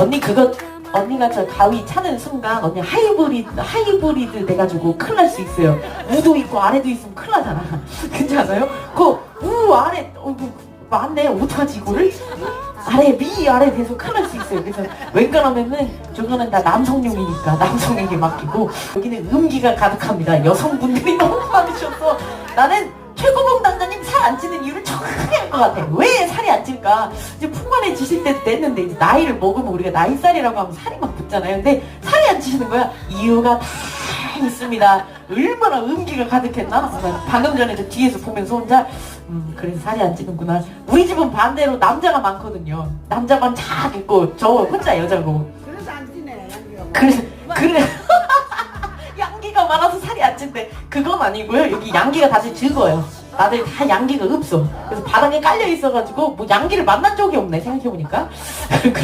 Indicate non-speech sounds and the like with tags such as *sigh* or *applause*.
언니 그거 언니가 저 가위 차는 순간 언니 하이브리드 하이브리드 돼가지고 큰일 날 수 있어요. 우도 있고 아래도 있으면 큰일 나잖아. *laughs* 그렇지 않아요? 그우 아래 어, 그, 맞네 어떡하지 이거를? 아래 위 아래 돼서 큰일 날 수 있어요. 그래서 웬간하면은 저거는 다 남성용이니까 남성에게 맡기고 여기는 음기가 가득합니다. 여성분들이 *laughs* 너무 많으셔서 나는 안 찌는 이유를 정확하게 알 것 같아. 왜 살이 안 찔까? 이제 풍만해 지실 때 됐는데 이제 나이를 먹으면 우리가 나이살이라고 하면 살이 막 붙잖아요. 근데 살이 안 찌시는 거야? 이유가 다 있습니다. 얼마나 음기가 가득했나? 방금 전에 저 뒤에서 보면서 혼자 음 그래서 살이 안 찌는구나. 우리 집은 반대로 남자가 많거든요. 남자만 쫙 있고 저 혼자 여자고. 그래서 안 찌네 그래서 그래 *laughs* 양기가 많아서 살이 안 찐대. 그건 아니고요. 여기 양기가 다들 적어요. 다들 다 양기가 없어. 그래서 바닥에 깔려 있어가지고 뭐 양기를 만난 적이 없네 생각해보니까.